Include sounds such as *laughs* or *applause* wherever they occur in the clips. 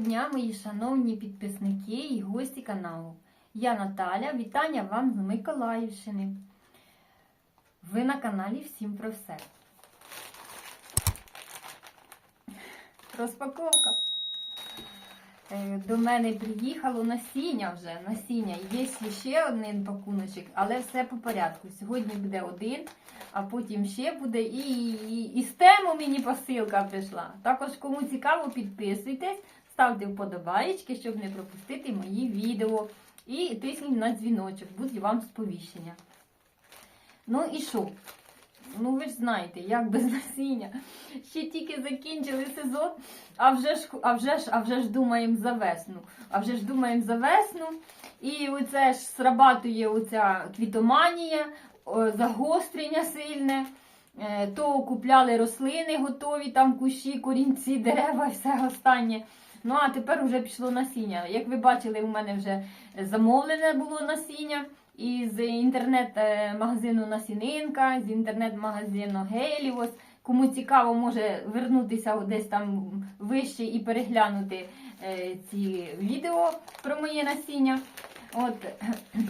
дня, мої шановні підписники і гості каналу. Я Наталя, вітання вам з Миколаївщини. Ви на каналі Всім про все. Розпаковка. Е, До мене приїхало насіння вже. Насіння. Є ще один пакуночок, але все по порядку. Сьогодні буде один, а потім ще буде і, і, і з тему мені посилка прийшла. Також, кому цікаво, підписуйтесь, ставте вподобаєчки, щоб не пропустити мої відео. І тисніть на дзвіночок, будуть вам сповіщення. Ну і що? Ну, ви ж знаєте, як без насіння. Ще тільки закінчили сезон, а вже ж, а вже ж, а вже ж думаємо за весну. А вже ж думаємо за весну. І оце ж срабатує оця квітоманія, загострення сильне. Е, То купляли рослини готові, там кущі, корінці, дерева і все останнє. Ну а тепер вже пішло насіння. Як ви бачили, у мене вже замовлене було насіння із інтернет-магазину Насінинка, з інтернет-магазину Геліос. Кому цікаво, може вернутися десь там вище і переглянути е, ці відео про моє насіння. От. *clears throat*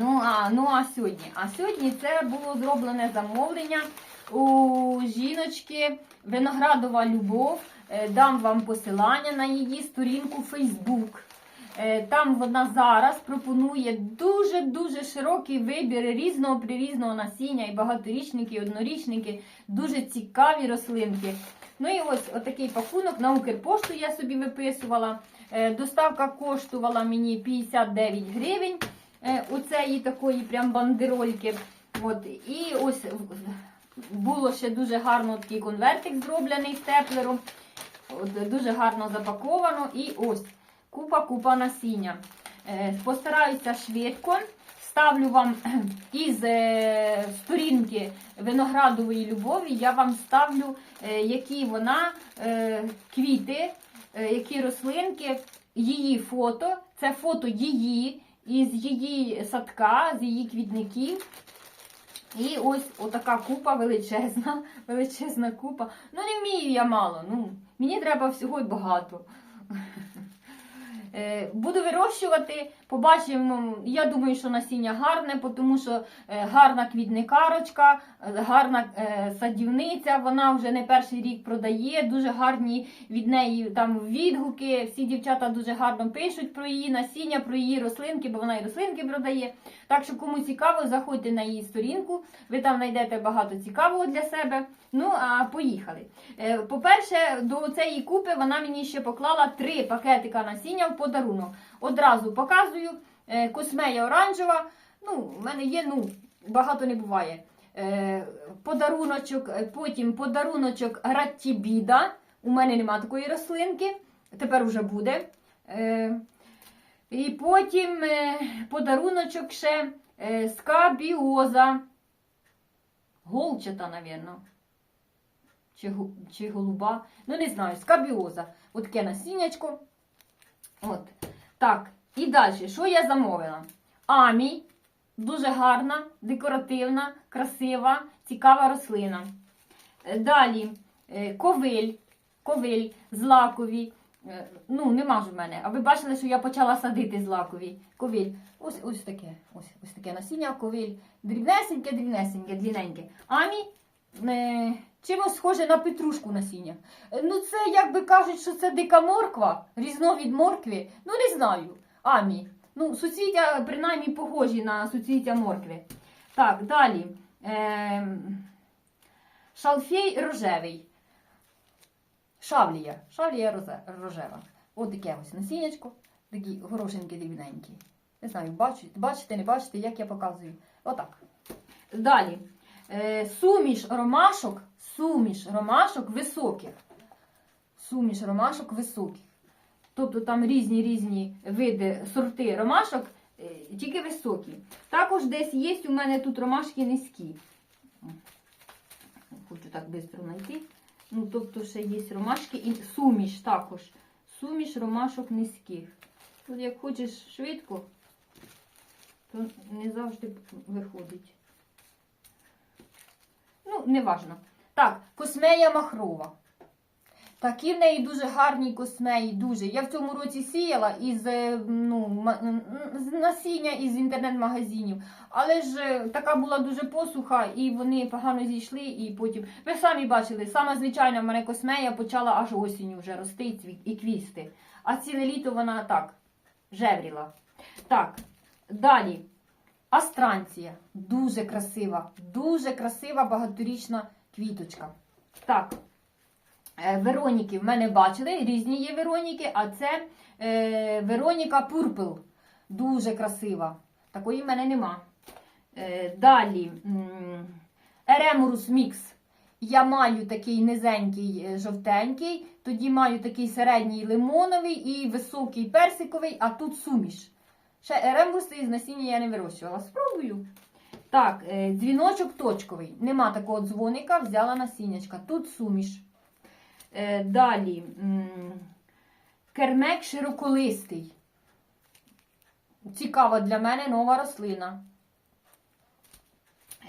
Ну а, ну а сьогодні? А сьогодні це було зроблене замовлення у жіночки Виноградова Любов. Е, Дам вам посилання на її сторінку Facebook. Е, Там вона зараз пропонує дуже-дуже широкий вибір різного прирізного насіння, і багаторічники, і однорічники, дуже цікаві рослинки. Ну і ось отакий пакунок на Укрпошту я собі виписувала. Е, Доставка коштувала мені 59 гривень. Е, Оцеї такої прям бандерольки. От, і ось було ще дуже гарно такий конвертик зроблений степлером. От, дуже гарно запаковано. І ось купа-купа насіння. Е, Постараюся швидко. Ставлю вам *clears throat* із е, сторінки виноградової любові, я вам ставлю, е, які вона квіти, які рослинки, її фото. Це фото її, із її садка, з її квітників. І ось отака купа величезна, *laughs* величезна купа. Ну, не вмію я мало. Ну, мені треба всього й багато. *laughs* Е, Буду вирощувати, побачимо. Я думаю, що насіння гарне, тому що е, гарна квітникарочка, гарна е, садівниця. Вона вже не перший рік продає. Дуже гарні від неї там відгуки. Всі дівчата дуже гарно пишуть про її насіння, про її рослинки, бо вона і рослинки продає. Так що, кому цікаво, заходьте на її сторінку. Ви там знайдете багато цікавого для себе. Ну а поїхали. Е, По-перше, до цієї купи вона мені ще поклала три пакетика насіння в подарунок. Одразу показую. Е, Космея оранжева. Ну, в мене є, ну, багато не буває. Е, Подаруночок, е, потім подаруночок Раттібіда. У мене нема такої рослинки. Тепер вже буде. І потім подаруночок ще скабіоза. Голчата, напевно. Чи, чи голуба. Ну, не знаю, скабіоза. От таке насіннячко. От. Так, і далі, що я замовила? Амій. Дуже гарна, декоративна, красива, цікава рослина. Е, Далі е, ковиль. Ковиль, злакові. Е, Ну, нема ж в мене. А ви бачили, що я почала садити злакові. Ковиль. Ось ось таке. Ось, ось таке насіння, ковиль. Дрібнесеньке, дрібнесеньке, длінненьке. Амі е, чимось схоже на петрушку насіння. Ну, це, як би кажуть, що це дика морква, різновид моркви. Ну, не знаю. Амі. Ну, суцвіття, принаймні, похожі на суцвіття моркви. Так, далі. Е, шалфей рожевий. Шавлія. Шавлія рожева. От таке ось насіннячко. Такі горошинки дрібненькі. Не знаю, бачите, бачите, не бачите, як я показую. Отак. Далі. Е, суміш ромашок, суміш ромашок високих. Суміш ромашок високих. Тобто там різні різні види, сорти ромашок, е, тільки високі. Також десь є у мене тут ромашки низькі. Хочу так швидко знайти. Ну, тобто ще є ромашки і суміш також. Суміш ромашок низьких. Тут як хочеш швидко, то не завжди виходить. Ну, неважно. Так, космея махрова. Такі в неї дуже гарні космеї, дуже. Я в цьому році сіяла із е, ну, з насіння із інтернет-магазинів. Але ж е, така була дуже посуха, і вони погано зійшли, і потім. Ви самі бачили, сама звичайна в мене космея почала аж осінню вже рости і квісти. А ціле літо вона так жевріла. Так, далі. Астранція. Дуже красива, дуже красива багаторічна квіточка. Так. Е, Вероніки в мене бачили, різні є Вероніки, а це е, Вероніка Пурпл. Дуже красива. Такої в мене нема. Е, далі Еремурус Мікс. Я маю такий низенький е, жовтенький, тоді маю такий середній лимоновий і високий персиковий, а тут суміш. Ще еремурус із насіння я не вирощувала. Спробую. Так, е, дзвіночок точковий. Нема такого дзвоника, взяла насіннячка. Тут суміш. Е, Далі. Кермек широколистий. Цікава для мене нова рослина.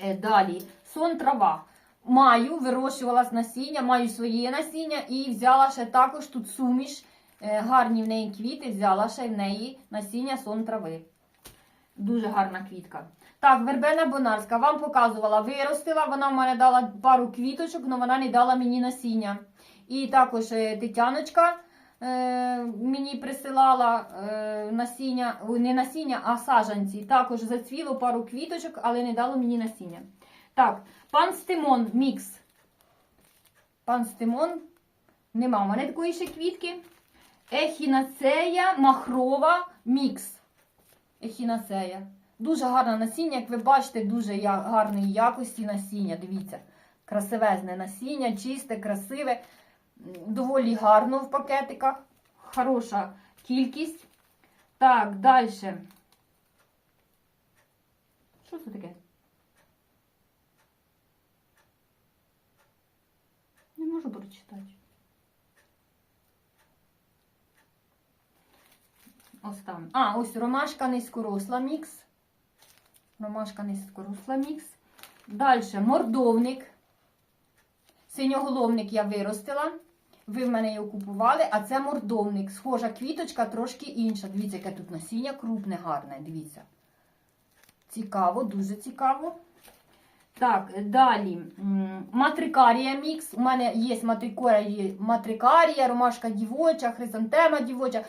Е, Далі. Сон трава. Маю, вирощувала з насіння, маю своє насіння і взяла ще також тут суміш. Е, Гарні в неї квіти, взяла ще в неї насіння сон трави. Дуже гарна квітка. Так, вербена бонарська, вам показувала, виростила, вона в мене дала пару квіточок, але вона не дала мені насіння. І також е, Тетяночка е, мені присилала е, насіння, не насіння, а саджанці. Також зацвіло пару квіточок, але не дало мені насіння. Так, пан Стимон мікс. Пан Стимон, нема в мене такої ще квітки. Ехінацея махрова мікс. Ехінацея. Дуже гарне насіння, як ви бачите, дуже гарної якості насіння. Дивіться, красивезне насіння, чисте, красиве, доволі гарно в пакетиках. Хороша кількість. Так, далі. Що це таке? Не можу прочитати. Ось там. А, ось ромашка низькоросла мікс. Ромашка низькоросла мікс. Далі мордовник. Синьоголовник я виростила. Ви в мене його купували, а це мордовник. Схожа квіточка, трошки інша. Дивіться, яке тут насіння крупне, гарне. Дивіться. Цікаво, дуже цікаво. Так, далі. Матрикарія мікс. У мене є матрикарія, ромашка дівоча, хризантема дівоча.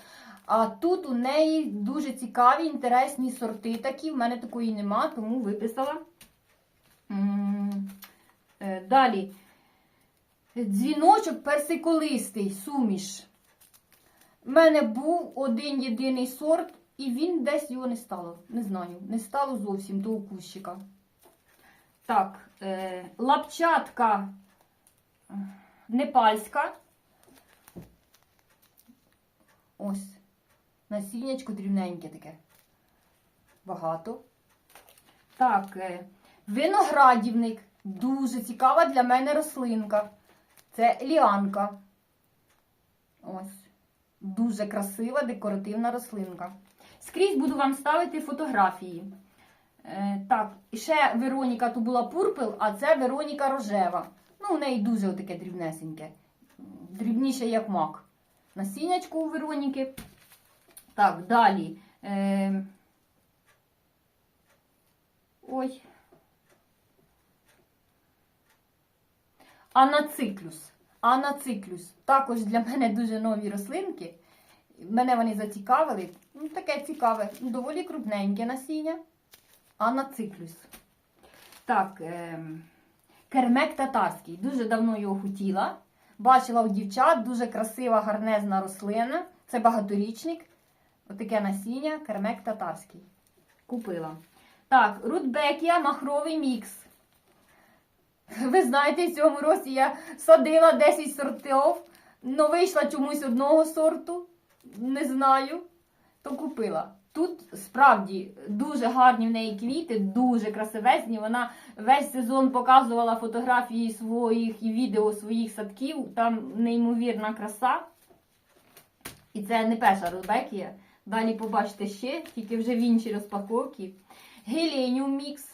А тут у неї дуже цікаві, інтересні сорти такі. В мене такої нема, тому виписала. Е, Далі. Дзвіночок персиколистий, суміш. У мене був один єдиний сорт, і він десь його не стало. Не знаю, не стало зовсім того кущика. Так, е, лапчатка е, непальська. Ось. Насіннячко дрібненьке таке. Багато. Так, е, виноградівник. Дуже цікава для мене рослинка. Це ліанка. Ось. Дуже красива декоративна рослинка. Скрізь буду вам ставити фотографії. Е, так, ще Вероніка тут була пурпел, а це Вероніка рожева. Ну, у неї дуже таке дрібнесеньке. Дрібніше, як мак. Насіннячко у Вероніки. Так, далі. Е... Ой. Анациклюс. Анациклюс. Також для мене дуже нові рослинки. Мене вони зацікавили. Ну, таке цікаве, доволі крупненьке насіння. Анациклюс. Так, е... кермек татарський. Дуже давно його хотіла. Бачила у дівчат, дуже красива, гарнезна рослина. Це багаторічник. Отаке насіння, кермек татарський. Купила. Так, рудбекія, махровий мікс. Ви знаєте, в цьому році я садила 10 сортів, але вийшла чомусь одного сорту. Не знаю, то купила. Тут справді дуже гарні в неї квіти, дуже красивезні. Вона весь сезон показувала фотографії своїх і відео своїх садків. Там неймовірна краса. І це не перша рудбекія. Далі побачите ще, тільки вже в іншій розпаковці. Геленіум мікс.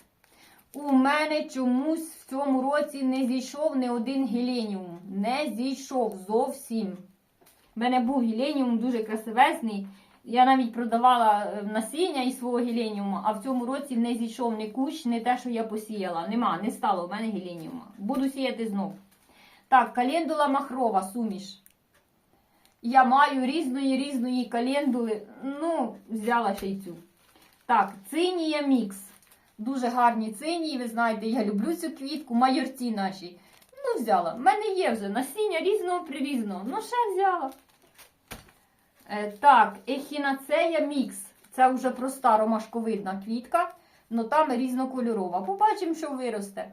У мене чомусь в цьому році не зійшов не один геленіум. Не зійшов зовсім. У мене був гіленіум дуже красивесний. Я навіть продавала е, насіння із свого гіленіума, а в цьому році не зійшов ні кущ, не те, що я посіяла. Нема, не стало в мене гіленіума. Буду сіяти знов. Так, календула махрова, суміш. Я маю різної різної календули. Ну, взяла ще й цю. Так, цинія мікс. Дуже гарні цинії, ви знаєте, я люблю цю квітку, майорці наші. Ну, взяла. В мене є вже насіння різного прирізного. Ну, ще взяла. Е, так, ехінацея мікс. Це вже проста ромашковидна квітка, але там різнокольорова. Побачимо, що виросте.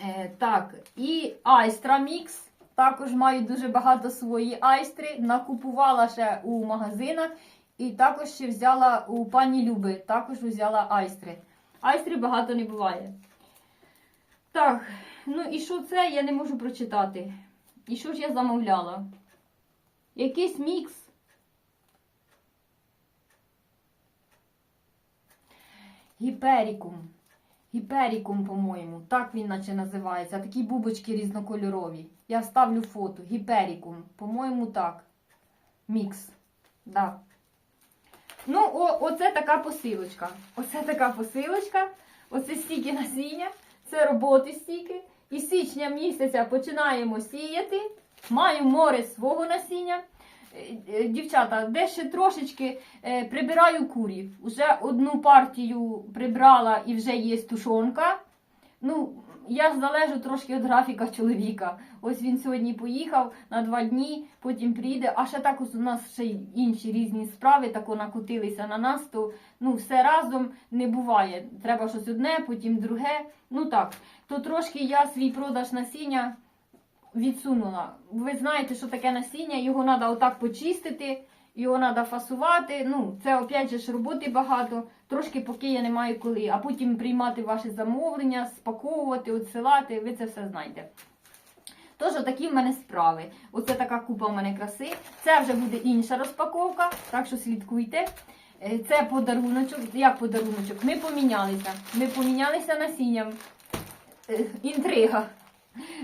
Е, так, і айстра мікс. Також маю дуже багато свої айстри. Накупувала ще у магазинах. І також ще взяла у пані Люби, також взяла айстри. Айстри багато не буває. Так, ну і що це, я не можу прочитати. І що ж я замовляла? Якийсь мікс. Гіперікум. Гіперікум, по-моєму. Так він наче називається. Такі бубочки різнокольорові. Я вставлю фото. Гіперікум. По-моєму, так. Мікс. Да. Ну, о, оце така посилочка. Оце така посилочка. Оце стільки насіння. Це роботи стільки. І січня місяця починаємо сіяти. Маю море свого насіння. Е, е, Дівчата, де ще трошечки е, прибираю курів. Уже одну партію прибрала і вже є тушонка. Ну, я ж залежу трошки від графіка чоловіка. Ось він сьогодні поїхав на два дні, потім прийде. А ще також у нас ще й інші різні справи тако накотилися на нас, то ну, все разом не буває. Треба щось одне, потім друге. Ну так, то трошки я свій продаж насіння відсунула. Ви знаєте, що таке насіння, його треба отак почистити, його треба фасувати. Ну, це опять же ж роботи багато. Трошки поки я не маю коли, а потім приймати ваші замовлення, спаковувати, відсилати, ви це все знаєте. Тож, такі в мене справи. Оце така купа в мене краси. Це вже буде інша розпаковка, так що слідкуйте. Е, Це подаруночок. Як подаруночок? Ми помінялися. Ми помінялися насінням. Е, Інтрига.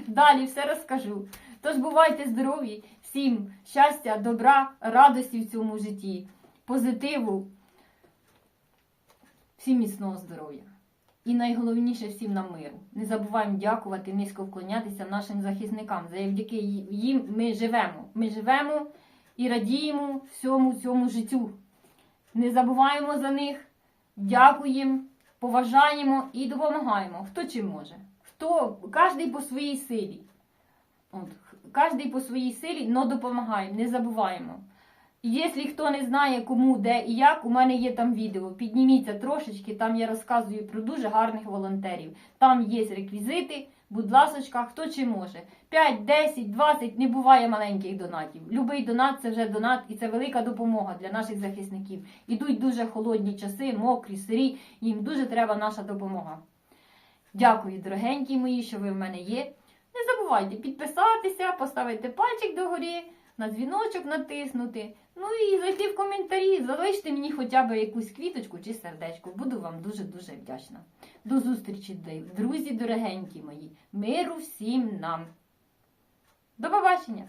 Далі все розкажу. Тож бувайте здорові, всім щастя, добра, радості в цьому житті, позитиву, всім міцного здоров'я. І найголовніше всім нам миру. Не забуваємо дякувати, низько вклонятися нашим захисникам. Завдяки їм ми живемо. Ми живемо і радіємо всьому цьому життю. Не забуваємо за них, дякуємо, поважаємо і допомагаємо. Хто чим може. Хто, кожен по своїй силі. От, кожен по своїй силі, но допомагаємо, не забуваємо. Якщо хто не знає, кому, де і як, у мене є там відео. Підніміться трошечки, там я розказую про дуже гарних волонтерів. Там є реквізити, будь ласочка, хто чи може. 5, 10, 20, не буває маленьких донатів. Любий донат це вже донат, і це велика допомога для наших захисників. Ідуть дуже холодні часи, мокрі, сирі, їм дуже треба наша допомога. Дякую, дорогенькі мої, що ви в мене є. Не забувайте підписатися, поставити пальчик догорі, на дзвіночок натиснути. Ну і зайти в коментарі, залиште мені хоча б якусь квіточку чи сердечко. Буду вам дуже-дуже вдячна. До зустрічі, друзі дорогенькі мої. Миру всім нам. До побачення!